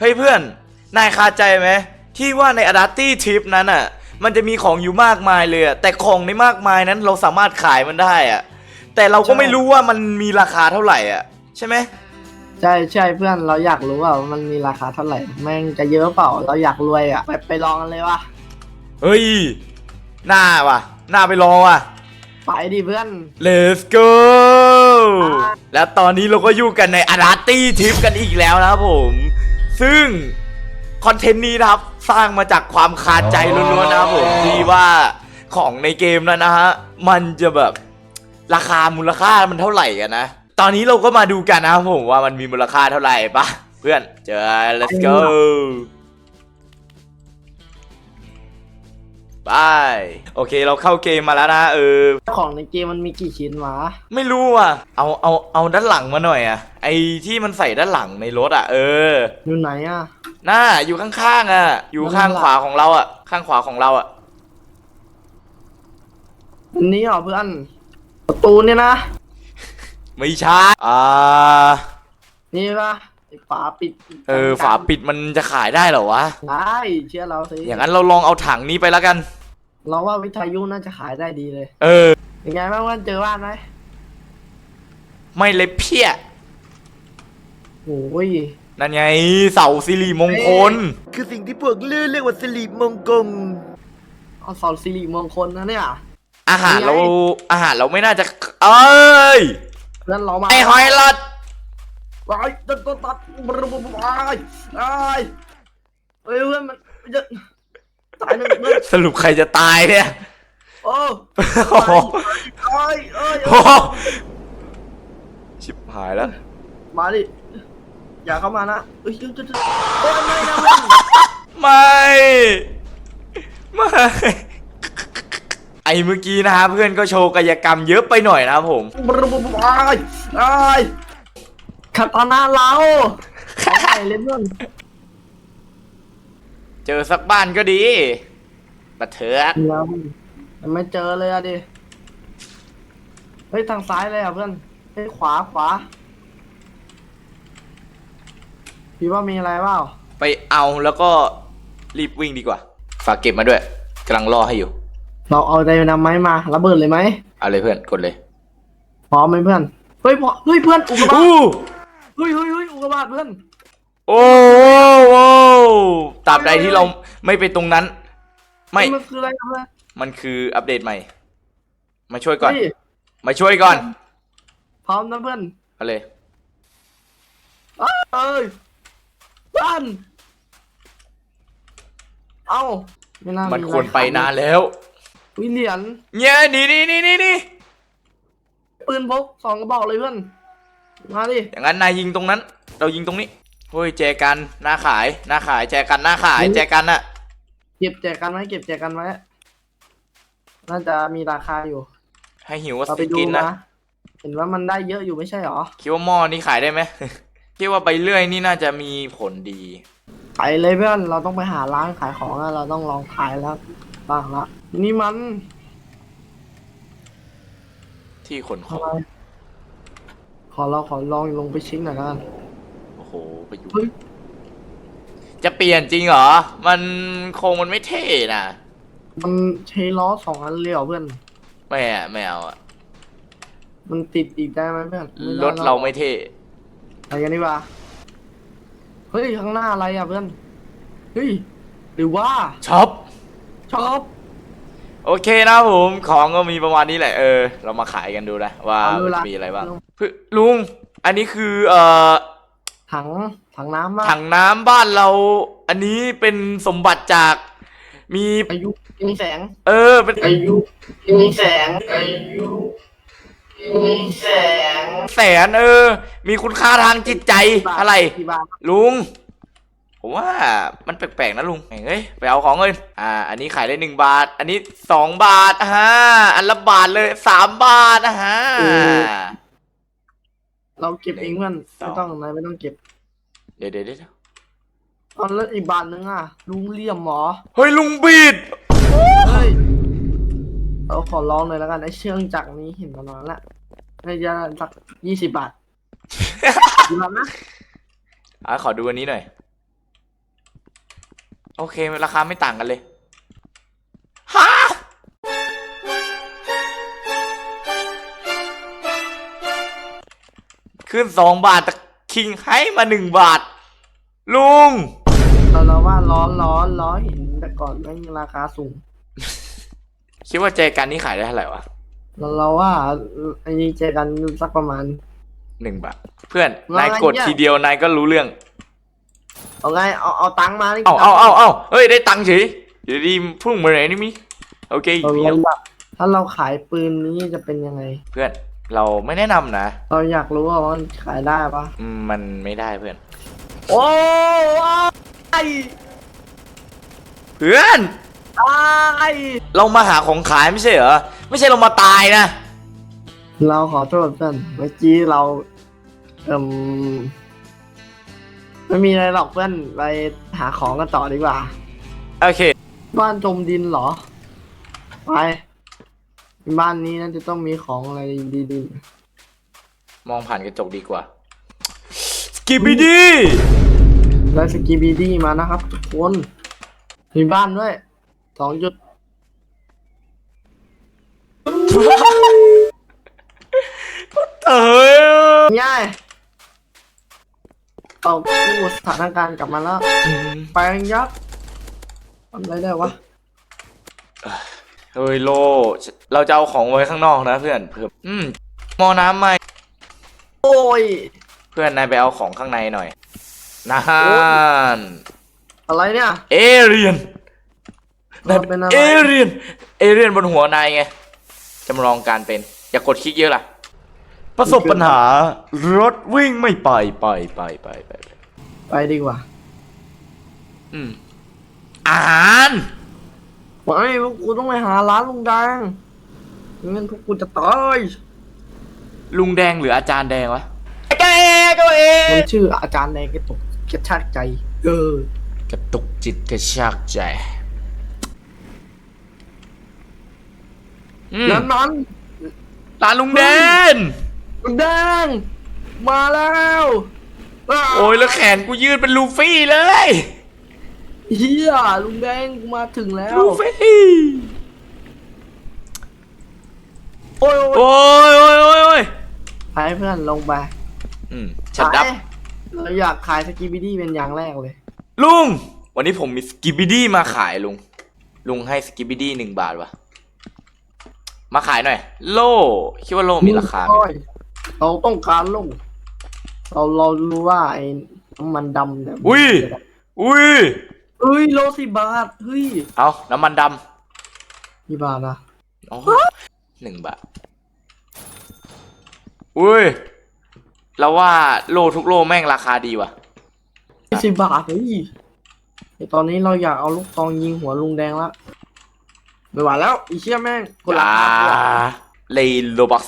เฮ้ยเพื่อน นายคาใจไหมที่ว่าในอดัตตี้ทริปนั้นอะ มันจะมีของอยู่มากมายเลยอะแต่ของในมากมายนั้นเราสามารถขายมันได้อะ แต่เราก็ไม่รู้ว่ามันมีราคาเท่าไหร่อะ ใช่ไหมใช่ใช่เพื่อนเราอยากรู้ว่ามันมีราคาเท่าไหร่แม่งจะเยอะเปล่าเราอยากรวยอะไปไปลองกันเลยวะเฮ้ยหน้าว่ะหน้าไปลองว่ะ ไปดิเพื่อน Let's go และตอนนี้เราก็อยู่กันในอาราตี้ทริปกันอีกแล้วนะครับผม ซึ่งคอนเทนต์นี้นะครับสร้างมาจากความคาใจล้วนๆนะครับผมที่ว่าของในเกมนั้นนะฮะมันจะแบบราคามูลค่ามันเท่าไหร่กันนะ ตอนนี้เราก็มาดูกันนะครับผมว่ามันมีมูลค่าเท่าไหร่ปะเพื่อนเจอ let's go ไปโอเคเราเข้าเกมมาแล้วนะเออ ของในเกมมันมีกี่ชิ้นวะไม่รู้อะ เอาเอาเอาด้านหลังมาหน่อยอะ ไอที่มันใส่ด้านหลังในรถอะ เอออยู่ไหนอะ น่าอยู่ข้างๆอะ อยู่ข้างขวาของเราอะ ข้างขวาของเราอะ อันนี้เหรอเพื่อน ประตูเนี่ยนะ ไม่ใช่อ่า นี่ปะ ไอ้ฝาปิดเออฝาปิดมันจะขายได้เหรอวะ ได้เชื่อเราสิอย่างนั้นเราลองเอาถังนี้ไปแล้วกัน เราว่าวิทยุน่าจะขายได้ดีเลย เออยังไงบ้างเพื่อนเจอบ้านไหมไม่เลยเพี้ยโอ้ยนั่นไงเสาสิริมงคล คือสิ่งที่พวกลือเรียกว่าสิริมงคลเอาเสาสิริมงคลนะเนี่ยอาหารเรายังไงอาหารเราไม่น่าจะ เอ้ยเพื่อนเรามาไอหอยหลอด ไปตัดตัดตัดไปไปไปเฮ้ยเพื่อนมันมันจะตายหนึ่งเพื่อนสรุปใครจะตายเนี่ยโอ้โอ้โหเอ้ยเอ้ยโอ้โหชิบหายแล้ว มาดิอย่าเข้ามานะเอ้ยจุดจุดจุดโอ้ยไม่นะเพื่อนไม่ ไม่ไอ้เมื่อกี้นะฮะเพื่อนก็โชว์กายกรรมเยอะไปหน่อยนะครับผมไปไป คาตานาเราใช่เลยเพื่อนเจอสักบ้านก็ดีบัดเถิดยังยังไม่เจอเลยอะดิ เฮ้ยทางซ้ายเลยอะเพื่อน เฮ้ยขวาขวา พี่ว่ามีอะไรเปล่า ไปเอาแล้วก็รีบวิ่งดีกว่า ฝากเก็บมาด้วยกำลังรอให้อยู่ เราเอาไดนาไม้มาระเบิดเลยไหมเอาเลยเพื่อนกดเลย พร้อมไหมเพื่อน เฮ้ยพอเฮ้ยเพื่อนอุกกาบาตอู้ เฮ้ยเฮ้ยเฮ้ยอุกกาบาตเพื่อน โอ้โหตราบใดที่เราไม่ไปตรงนั้น ไม่เฮ้ยมันคืออะไรอะเพื่อนมันคืออัปเดตใหม่ มาช่วยก่อน เฮ้ยมาช่วยก่อนพร้อมนะเพื่อนเอาเลย เอ้ยเพื่อนเอ้าไม่น่ามันอะควรไปนานแล้ว วิเหรียญเนี่ยนี่นี่นี่นี่นี่ปืนพกสองกระบอกเลยเพื่อน มาดิอย่างนั้นนายยิงตรงนั้น เรายิงตรงนี้เฮ้ยแจกันหน้าขายหน้าขายแจกันหน้าขายแจกันอะเก็บแจกกันไว้เก็บแจกกันไว้น่าจะมีราคาอยู่ ให้หิวก็เราไปดูกินนะนะเห็นว่ามันได้เยอะอยู่ไม่ใช่หรอ คิดว่าหม้อนี่ขายได้ไหม คิดว่าไปเรื่อยนี่น่าจะมีผลดี ไปเลยเพื่อนเราต้องไปหาร้านขายของอะเราต้องลองขายแล้วบ้างละนี่มันที่ขนขอทำงไม ขอเราขอลองลงไปเช็คหน่อยละกัน โอ้โหไปอยู่เฮ้ยจะเปลี่ยนจริงเหรอ มันคงมันไม่เท่นะมันใช้ล้อสองอันเลยเหรอเพื่อน ไม่อะไม่เอาอะมันติดอีกได้ไหมเพื่อนไได้รถเราไม่เท่ไปกันดีกว่าเฮ้ยข้างหน้าอะไรอะเพื่อน เฮ้ยหรือว่าช็อปชอบ โอเคนะผมของก็มีประมาณนี้แหละเออ เรามาขายกันดูนะว่าเอาดูมันละ จะมีอะไรบ้างเฮ้ยลุง อันนี้คือเอ่อถังถังน้ำมาถังน้ำบ้านเรา อันนี้เป็นสมบัติจากมี อายุยิงแสงเออเป็นอายุยิงแสงอายุยิงแสงแสนเออ มีคุณค่าทางจิตใจอะไร กี่บาทลุง ผมว่ามันแปลกๆนะลุงเฮ้ยไปเอาของเลยอ่า อันนี้ขายได้หนึ่งบาท อันนี้สองบาทอ่าฮะอันละบาทเลยสามบาทอะฮะเราเก็บเองเพื่อนสองไม่ต้องนายไม่ต้องเก็บ เดี๋ยวเดี๋ยวเดี๋ยวตอนแล้วอีกบาทนึงอะ ลุงเหลี่ยมหมอ เฮ้ยลุงบีดเฮ้ยเราขอลองหน่อยแล้วกันไอ้เชื่องจักรนี้เห็นมานานละน่าจะสักยี่สิบบาทกี่บาทนะอะขอดูอันนี้หน่อย โอเค ราคาไม่ต่างกันเลยฮะขึ้นสองบาทแต่คิงให้มาหนึ่งบาท ลุง เราเราว่าล้อล้อล้อหินแต่ก่อนแม่งราคาสูง คิดว่าใจกันนี่ขายได้เท่าไหร่วะเราเราว่าไอ้นี่เจอกันสักประมาณหนึ่งบาท เพื่อนว่าไงนายกดเนี่ยทีเดียวนายก็รู้เรื่อง เอาไงเอาเอาตังค์มานี่เอาเอาเอาเอาเฮ้ยได้ตังค์เฉยเดี๋ยวดีพุ่งมาไหนนี่มีโอเคเราเดี๋ยวอยากถ้าเราขายปืนนี้จะเป็นยังไง เพื่อนเราไม่แนะนำนะ เราอยากรู้ว่ามันขายได้ปะอืมมันไม่ได้เพื่อน โอ้ยเพื่อนตายเรามาหาของขายไม่ใช่เหรอไม่ใช่เรามาตายนะ เราขอโทษเพื่อนเมื่อกี้เราเอ่ม ไม่มีอะไรหรอกเพื่อนไปหาของกันต่อดีกว่า โอเค บ้านจมดินเหรอ ไป บ้านนี้น่าจะต้องมีของอะไรดี มองผ่านกระจกดีกว่า สกิปปี้ดี ๆ ได้สกีบีดี้มานะครับทุกคน มีบ้านด้วยสองจุดเอ้ยง่าย เอาผู้สถานการณ์กลับมาแล้วแปลงยักษ์ทำอะไรได้วะเฮ้ยโล เราจะเอาของไว้ข้างนอกนะเพื่อนเพื่ออืมหมอน้ำไหมโอ้ย เพื่อนนายไปเอาของข้างในหน่อยนานอะไรเนี่ยเอเรียนเราเป็นอะไรเอเรียนเอเรียนบนหัวนายไงจำลองการเป็นอย่ากดคลิกเยอะล่ะ ประสบปัญหารถวิ่งไม่ไปไปไปไปไปไปไปดีกว่าอืมอาหารไม่พวกกูต้องไปหาร้านลุงแดงไม่งั้นพวกกูจะตายลุงแดงหรืออาจารย์แดงวะแกก็เองมันชื่ออาจารย์แดงกระตุกกระชากใจ เออกระตุกจิตกระชากใจอืมนั้นนั้นร้านลุงแดง ลุงแดงมาแล้วอ้าโอ้ยแล้วแขนกูยืดเป็นลูฟี่เลยเฮียลุงแดงกูมาถึงแล้วลูฟี่โอ้ยโอ้ยโอ้ยโอ้ยโอ้ยโอ้ยไปให้เพื่อนลงไปอืมฉันดับ ไปเราอยากขายสกีบิดี้เป็นอย่างแรกเลย ลุง วันนี้ผมมีสกิบิดี้มาขายลุง ลุงให้สกิบิดี้หนึ่งบาทวะมาขายหน่อย โล่คิดว่าโล่มีราคาไหม เราต้องการลูกเราเรารู้ว่าไอ้น้ำมันดำเนี่ยอุ้ย อุ้ยเฮ้ยโลสิบบาทเฮ้ยเอาน้ำมันดกี่บาทอะำอ๋อหนึ่งบาท อุ้ย เราว่าโลทุกโลแม่งราคาดีว่ะยี่สิบบาทเฮ้ยไอ้ตอนนี้เราอยากเอาลูกตองยิงหัวลุงแดงละไม่ไหวแล้วอีเชี่ยแม่งคนละอ่าคาเดียวเลยโลบัก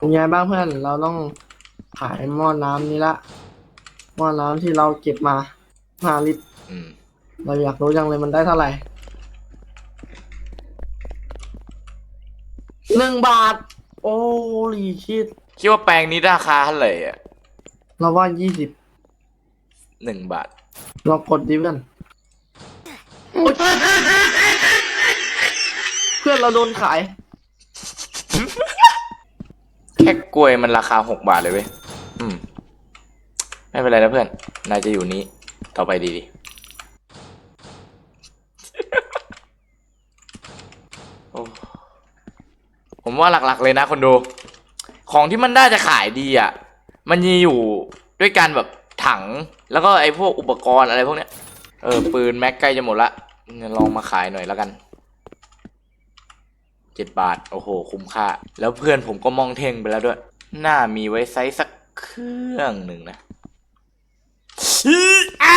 เป็นไงบ้างเพื่อน เราต้องขายหม้อน้ำนี้ละ หม้อน้ำที่เราเก็บมาห้าลิตร อืม เราอยากรู้จังเลยมันได้เท่าไหร่หนึ่งบาท โอ้ลีชิด คิดว่าแปลงนี้ราคาเท่าไหร่อะเราว่ายี่สิบหนึ่งบาท เรากดดิเพื่อนโอ๊ยเพื่อนเราโดนขายแค่กล้วยมันราคาหกบาทเลยเว้ยอืม ไม่เป็นไรนะเพื่อน นายจะอยู่นี้ต่อไปดีๆโอ้ผมว่าหลักๆเลยนะคนดู ของที่มันได้จะขายดีอะ มันมีอยู่ด้วยกันแบบถัง แล้วก็ไอ้พวกอุปกรณ์อะไรพวกเนี้ย เออปืนแม็กใกล้จะหมดละลองมาขายหน่อยแล้วกัน จ็ดบาท โอ้โห คุ้มค่า แล้วเพื่อนผมก็มองเท่งไปแล้วด้วยน่ามีไว้ไซส์สักเครื่องหนึ่งนะอีอะ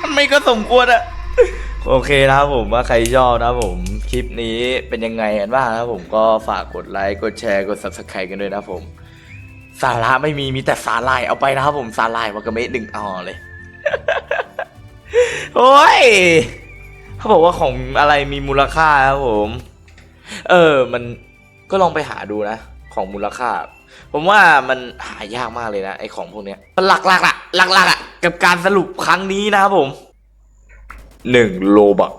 มันไม่ก็สมควรอะโอเคนะครับผมว่าใครชอบนะครับผมคลิปนี้เป็นยังไงกันบ้างนะผมก็ฝากกดไลค์กดแชร์กด subscribe กันด้วยนะผม สาระไม่มีมีแต่สาลายเอาไปนะครับผมสาลายวากาเมะดึงเอเลย โอ้ย เขาบอกว่าของอะไรมีมูลค่าครับผม เออ มันก็ลองไปหาดูนะ ของมูลค่า ผมว่ามันหายากมากเลยนะไอของพวกเนี้ยหลักๆอะหลักๆอะกับการสรุปครั้งนี้นะครับผมหนึ่งโลบัก